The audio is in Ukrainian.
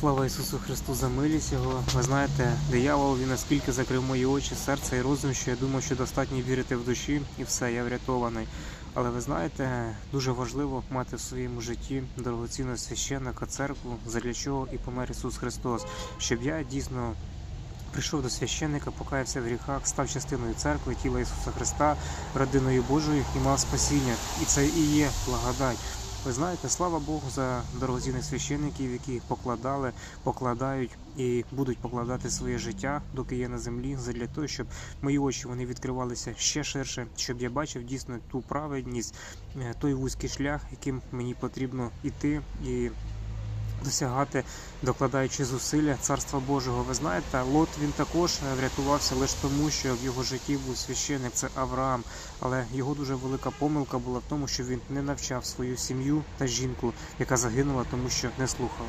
Слава Ісусу Христу за милість Його. Ви знаєте, диявол він наскільки закрив мої очі, серце і розум, що я думав, що достатньо вірити в душі, і все, я врятований. Але ви знаєте, дуже важливо мати в своєму житті дорогоцінного священника, церкву, задля чого і помер Ісус Христос, щоб я дійсно прийшов до священника, покаявся в гріхах, став частиною церкви, тіла Ісуса Христа, родиною Божою і мав спасіння. І це і є благодать. Ви знаєте, слава Богу за дорогоцінних священників, які покладали, покладають і будуть покладати своє життя, доки є на землі, задля того, щоб мої очі вони відкривалися ще ширше, щоб я бачив дійсно ту праведність, е, той вузький шлях, яким мені потрібно іти. І досягати, докладаючи зусилля царства Божого. Ви знаєте, Лот він також врятувався лише тому, що в його житті був священник, це Авраам. Але його дуже велика помилка була в тому, що він не навчав свою сім'ю та жінку, яка загинула, тому що не слухала.